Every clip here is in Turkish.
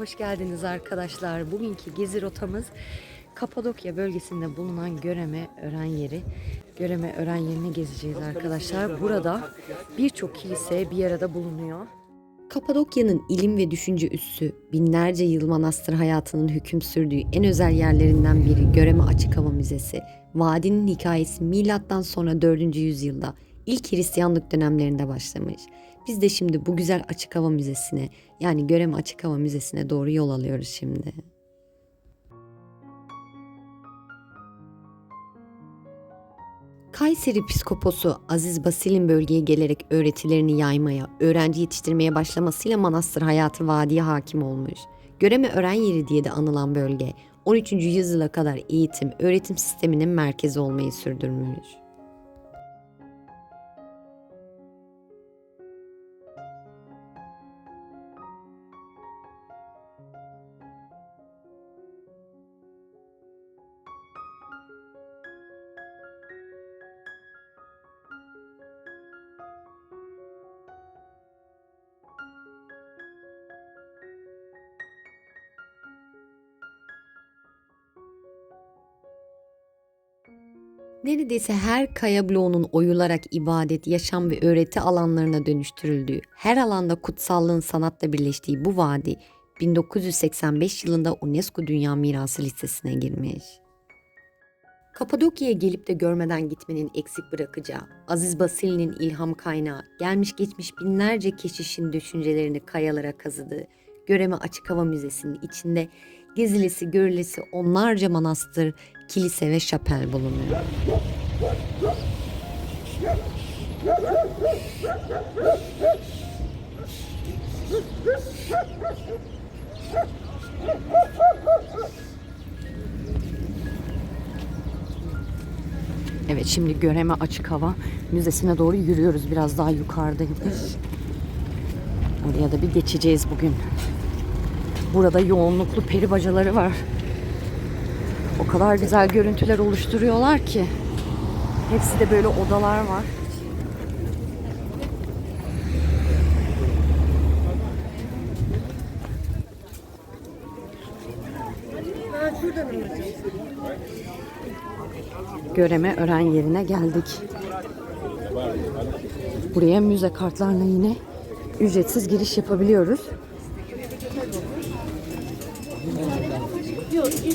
hoş geldiniz arkadaşlar. Bugünkü gezi rotamız Kapadokya bölgesinde bulunan Göreme Ören yeri. Göreme Ören yerini gezeceğiz arkadaşlar. Burada birçok kilise bir arada bulunuyor. Kapadokya'nın ilim ve düşünce üssü, binlerce yıl manastır hayatının hüküm sürdüğü en özel yerlerinden biri Göreme Açık Hava Müzesi. Vadinin hikayesi milattan sonra 4. yüzyılda ilk Hristiyanlık dönemlerinde başlamış. Biz de şimdi bu güzel açık hava müzesine yani Göreme Açık Hava Müzesi'ne doğru yol alıyoruz şimdi. Kayseri Piskoposu Aziz Basil'in bölgeye gelerek öğretilerini yaymaya, öğrenci yetiştirmeye başlamasıyla manastır hayatı vadiye hakim olmuş. Göreme öğren yeri diye de anılan bölge 13. yüzyıla kadar eğitim, öğretim sisteminin merkezi olmayı sürdürmüş. Neredeyse her kaya bloğunun oyularak ibadet, yaşam ve öğreti alanlarına dönüştürüldüğü, her alanda kutsallığın sanatla birleştiği bu vadi 1985 yılında UNESCO Dünya Mirası listesine girmiş. Kapadokya'ya gelip de görmeden gitmenin eksik bırakacağı, Aziz Basili'nin ilham kaynağı, gelmiş geçmiş binlerce keşişin düşüncelerini kayalara kazıdığı, Göreme Açık Hava Müzesi'nin içinde gezilisi görülesi onlarca manastır, kilise ve şapel bulunuyor. Evet şimdi Göreme Açık Hava Müzesi'ne doğru yürüyoruz. Biraz daha yukarıdaymış. Oraya da bir geçeceğiz bugün. Burada yoğunluklu peri bacaları var. O kadar güzel görüntüler oluşturuyorlar ki. Hepsi de böyle odalar var. Göreme öğren yerine geldik. Buraya müze kartlarla yine ücretsiz giriş yapabiliyoruz.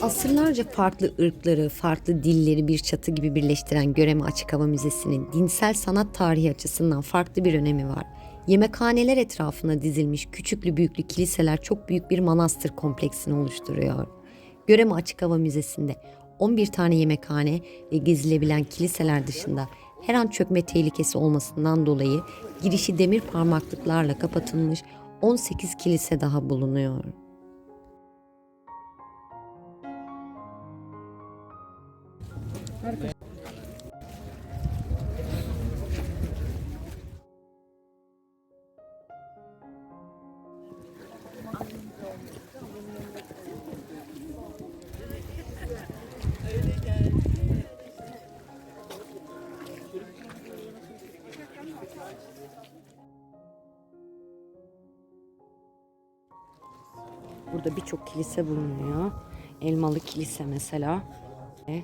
Asırlarca farklı ırkları, farklı dilleri bir çatı gibi birleştiren Göreme Açık Hava Müzesi'nin dinsel sanat tarihi açısından farklı bir önemi var. Yemekhaneler etrafına dizilmiş küçüklü büyüklü kiliseler çok büyük bir manastır kompleksini oluşturuyor. Göreme Açık Hava Müzesi'nde 11 tane yemekhane ve gezilebilen kiliseler dışında her an çökme tehlikesi olmasından dolayı girişi demir parmaklıklarla kapatılmış 18 kilise daha bulunuyor. Burada birçok kilise bulunuyor. Elmalı Kilise mesela. Ve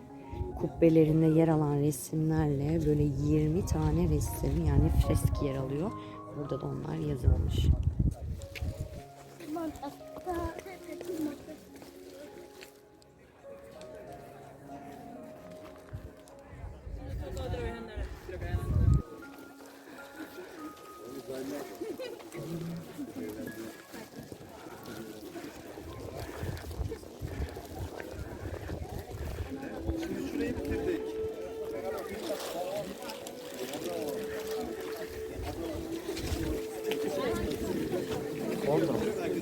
kubbelerinde yer alan resimlerle böyle 20 tane resim yani fresk yer alıyor. Burada da onlar yazılmış. contra.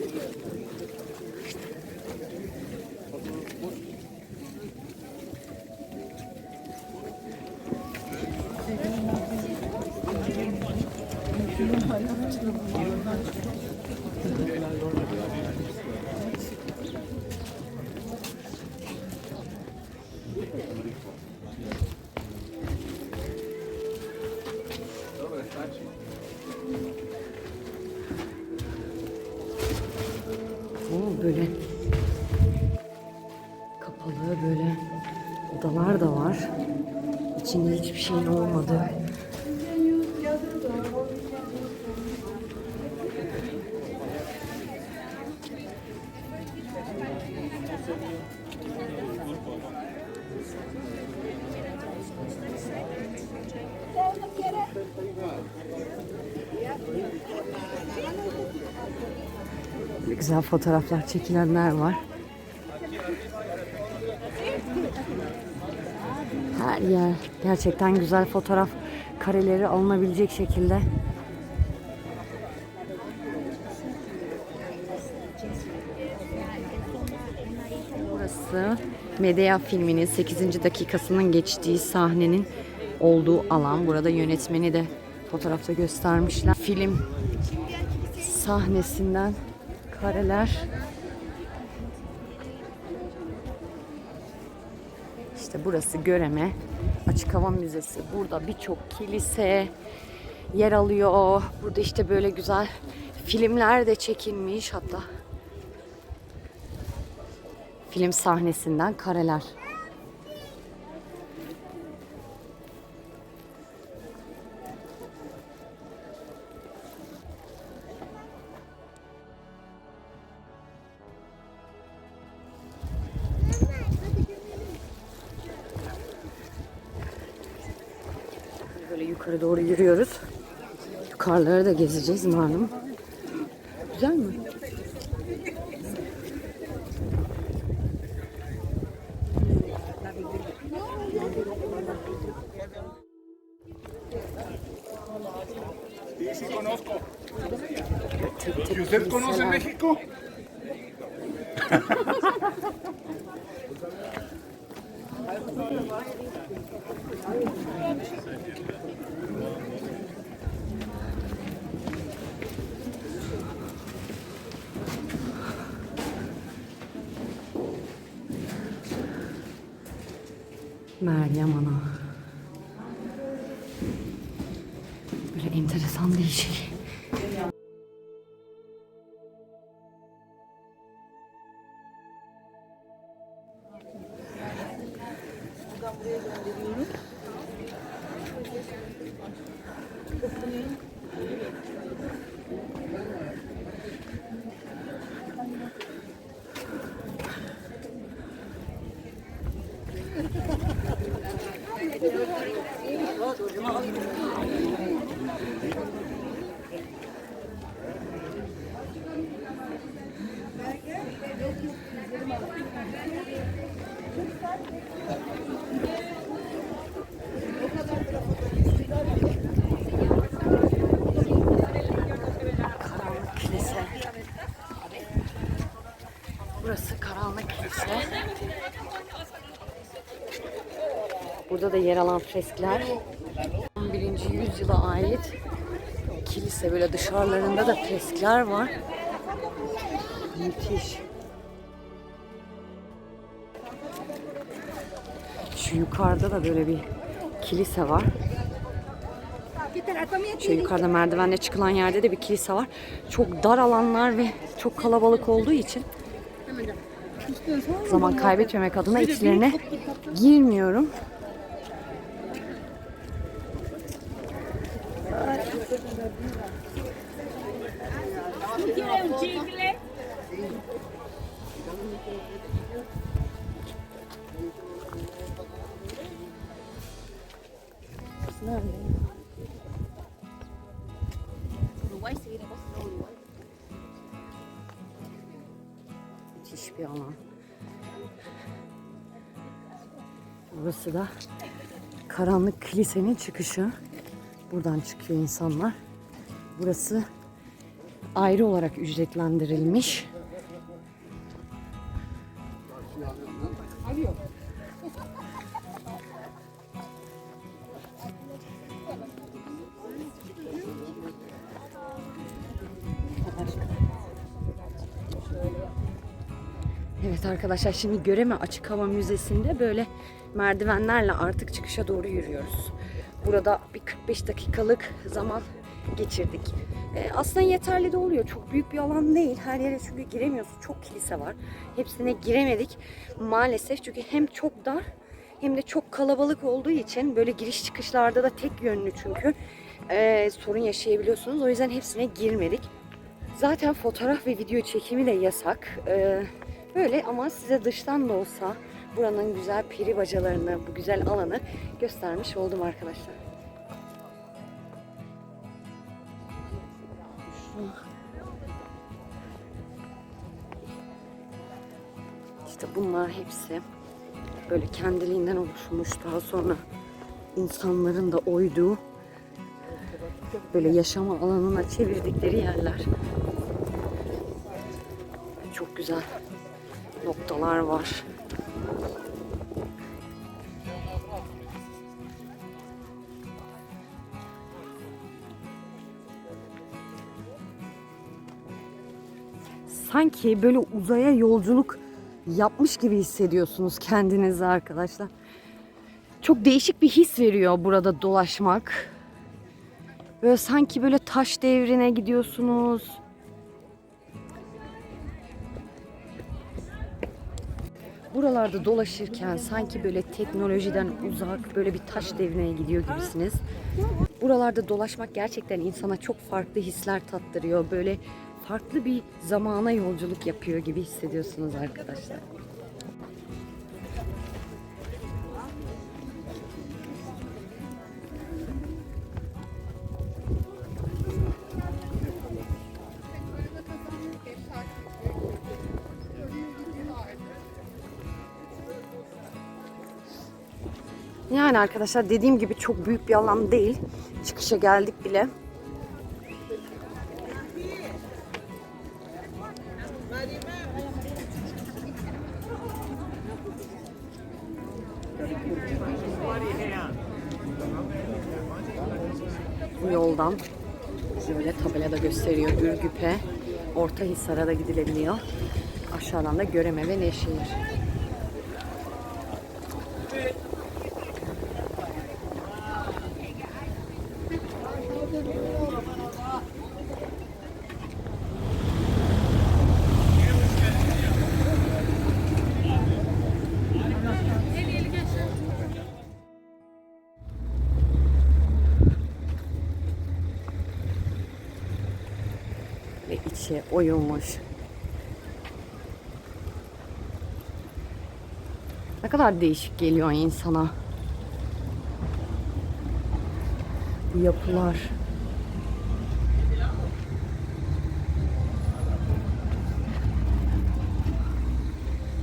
Böyle kapalı böyle odalar da var. İçinde hiçbir şeyin olmadığı. Güzel fotoğraflar çekilenler var. Her yer gerçekten güzel fotoğraf kareleri alınabilecek şekilde. Burası Medea filminin 8. dakikasının geçtiği sahnenin olduğu alan. Burada yönetmeni de fotoğrafta göstermişler. Film sahnesinden kareler. İşte burası Göreme Açık Hava Müzesi. Burada birçok kilise yer alıyor. Burada işte böyle güzel filmler de çekilmiş hatta. Film sahnesinden kareler. Yukarı doğru yürüyoruz. Yukarıları da gezeceğiz malum. Güzel mi? Meryem Ana. Böyle enteresan değişik. Burada da yer alan freskler. 11. yüzyıla ait kilise böyle dışarılarında da freskler var. Müthiş. Şu yukarıda da böyle bir kilise var. Şu yukarıda merdivenle çıkılan yerde de bir kilise var. Çok dar alanlar ve çok kalabalık olduğu için zaman kaybetmemek adına içlerine girmiyorum. Müthiş bir alan. Burası da karanlık kilisenin çıkışı. Buradan çıkıyor insanlar. Burası ayrı olarak ücretlendirilmiş. Evet arkadaşlar şimdi Göreme Açık Hava Müzesi'nde böyle merdivenlerle artık çıkışa doğru yürüyoruz. Burada bir 45 dakikalık zaman geçirdik. E, aslında yeterli de oluyor. Çok büyük bir alan değil. Her yere çünkü giremiyorsun. Çok kilise var. Hepsine giremedik maalesef. Çünkü hem çok dar hem de çok kalabalık olduğu için böyle giriş çıkışlarda da tek yönlü çünkü e, sorun yaşayabiliyorsunuz. O yüzden hepsine girmedik. Zaten fotoğraf ve video çekimi de yasak. E, böyle ama size dıştan da olsa buranın güzel peri bacalarını, bu güzel alanı göstermiş oldum arkadaşlar. İşte bunlar hepsi böyle kendiliğinden oluşmuş. Daha sonra insanların da oyduğu böyle yaşama alanına çevirdikleri yerler. Noktalar var. Sanki böyle uzaya yolculuk yapmış gibi hissediyorsunuz kendinizi arkadaşlar. Çok değişik bir his veriyor burada dolaşmak. Böyle sanki böyle taş devrine gidiyorsunuz. Buralarda dolaşırken sanki böyle teknolojiden uzak böyle bir taş devrine gidiyor gibisiniz. Buralarda dolaşmak gerçekten insana çok farklı hisler tattırıyor. Böyle farklı bir zamana yolculuk yapıyor gibi hissediyorsunuz arkadaşlar. Yani arkadaşlar dediğim gibi çok büyük bir alan değil. Çıkışa geldik bile. Bu yoldan böyle tabelada gösteriyor Ürgüp'e, Orta Hisar'a da gidilebiliyor. Aşağıdan da Göreme ve Nevşehir. Ve içi oyulmuş. Ne kadar değişik geliyor insana. Bu yapılar.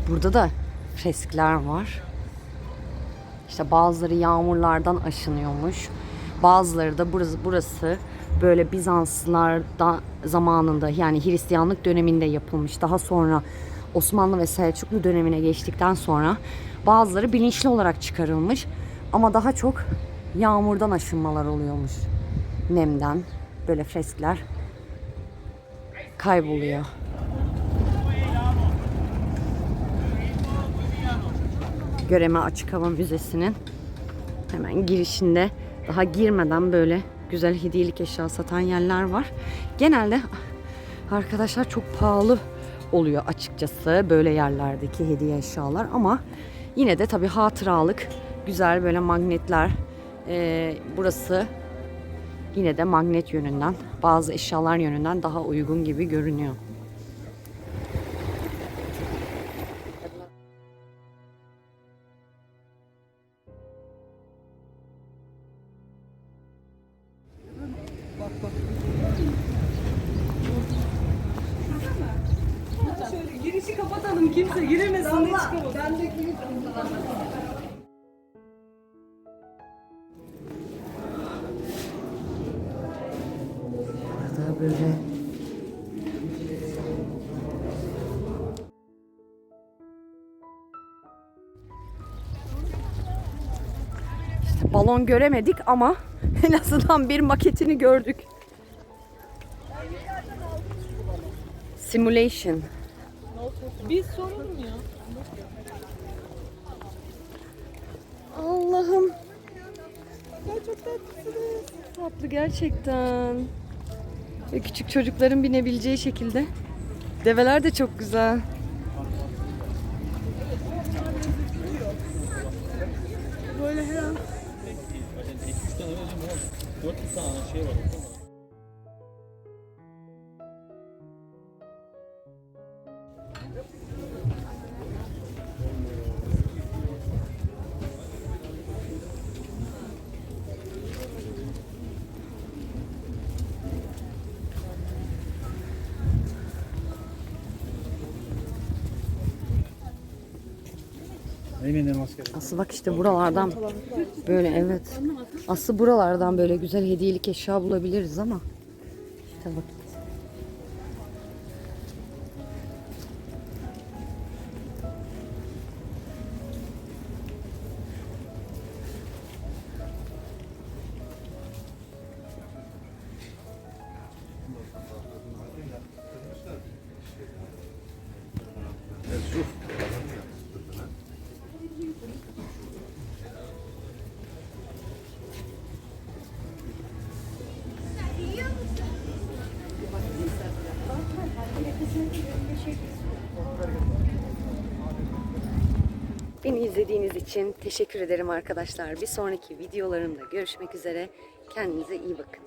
Burada da freskler var. İşte bazıları yağmurlardan aşınıyormuş. Bazıları da burası, burası böyle Bizanslılardan zamanında yani Hristiyanlık döneminde yapılmış. Daha sonra Osmanlı ve Selçuklu dönemine geçtikten sonra bazıları bilinçli olarak çıkarılmış. Ama daha çok yağmurdan aşınmalar oluyormuş. Nemden böyle freskler kayboluyor. Göreme Açık Hava Müzesi'nin hemen girişinde daha girmeden böyle güzel hediyelik eşya satan yerler var. Genelde arkadaşlar çok pahalı oluyor açıkçası böyle yerlerdeki hediye eşyalar ama yine de tabii hatıralık güzel böyle magnetler Ee, burası yine de magnet yönünden bazı eşyalar yönünden daha uygun gibi görünüyor. Balon göremedik ama en azından bir maketini gördük. Simulation. Biz soralım ya. Allah'ım. Çok tatlısınız. Tatlı gerçekten. Ve küçük çocukların binebileceği şekilde. Develer de çok güzel. Böyle her an 400 tane şey var. Aslı bak işte buralardan böyle evet. Aslı buralardan böyle güzel hediyelik eşya bulabiliriz ama. İşte bak. Beni izlediğiniz için teşekkür ederim arkadaşlar. Bir sonraki videolarımda görüşmek üzere. Kendinize iyi bakın.